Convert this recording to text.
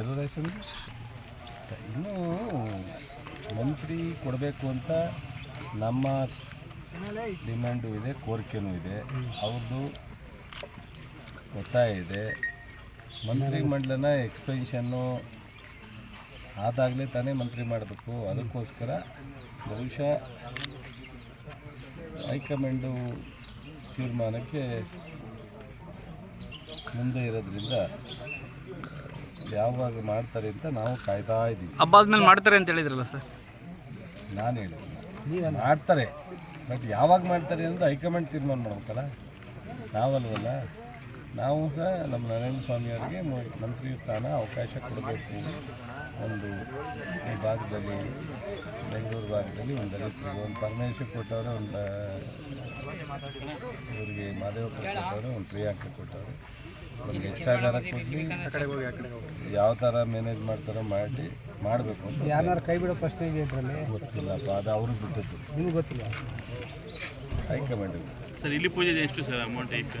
ಕೆಲವರು ಹೆಸರು ಇನ್ನೂ ಮಂತ್ರಿ ಕೊಡಬೇಕು ಅಂತ ನಮ್ಮ ಡಿಮ್ಯಾಂಡು ಇದೆ, ಕೋರಿಕೆನೂ ಇದೆ. ಅವ್ರದ್ದು ಒತ್ತಾಯ ಇದೆ. ಮಂತ್ರಿ ಮಂಡಲನ ಎಕ್ಸ್ಪೆನ್ಷನ್ನು ಆದಾಗಲೇ ತಾನೇ ಮಂತ್ರಿ ಮಾಡಬೇಕು. ಅದಕ್ಕೋಸ್ಕರ ಬಹುಶಃ ಹೈಕಮಾಂಡು ತೀರ್ಮಾನಕ್ಕೆ ಮುಂದೆ ಇರೋದ್ರಿಂದ ಯಾವಾಗ ಮಾಡ್ತಾರೆ ಅಂತ ನಾವು ಕಾಯ್ತಾ ಇದ್ದೀವಿ. ಹಬ್ಬ ಆದ್ಮೇಲೆ ಮಾಡ್ತಾರೆ ಅಂತ ಹೇಳಿದ್ರಲ್ಲ ಸರ್? ನಾನು ಹೇಳಿದ್ದೀನಿ. ಮಾಡ್ತಾರೆ. ಬಟ್ ಯಾವಾಗ ಮಾಡ್ತಾರೆ ಅಂತ ಹೈಕಮಾಂಡ್ ತೀರ್ಮಾನ ಮಾಡ್ಬೇಕಲ್ಲ? ನಾವಲ್ವಲ್ಲ? ನಾವು ಸಹ ನಮ್ಮ ನರೇಂದ್ರ ಸ್ವಾಮಿಯವರಿಗೆ ಅವರಿಗೆ ಮಂತ್ರಿ ಸ್ಥಾನ ಅವಕಾಶ ಕೊಡಬೇಕು. ಒಂದು ಈ ಭಾಗದಲ್ಲಿ ಬೆಂಗಳೂರು ಭಾಗದಲ್ಲಿ ಒಂದು ದಲಿತರಿಗೆ ಒಂದು ಪರಮೇಶ್ವರ್ ಕೊಟ್ಟವರು ಒಂದು ಇವರಿಗೆ ಮಾದೇವಪ್ಪ ಕೊಟ್ಟವರು ಒಂದು ಪ್ರಿಯಾಂಕ ಕೊಟ್ಟವರು. ಹೆಚ್ಚಾಗಾರ ಕೊಡಲಿ ಯಾವ ಥರ ಮ್ಯಾನೇಜ್ ಮಾಡ್ತಾರೋ ಮಾಡಿ ಮಾಡಬೇಕು ಅಂತ ಯಾರು ಕೈ ಬಿಡೋ ಪ್ರಶ್ನೆ ಇದೆ ಇದರಲ್ಲಿ? ಗೊತ್ತಿಲ್ಲಪ್ಪ ಅದು ಅವ್ರಿಗೆ ಬಿಟ್ಟದ್ದು. ನಿಮ್ಗೆ ಗೊತ್ತಿಲ್ಲ? ಹೈಕಮಾಂಡ್ ಸರ್ ಇಲ್ಲಿ ಪೂಜೆ ಎಷ್ಟು ಸರ್ ಅಮೌಂಟ್ ಐತೆ?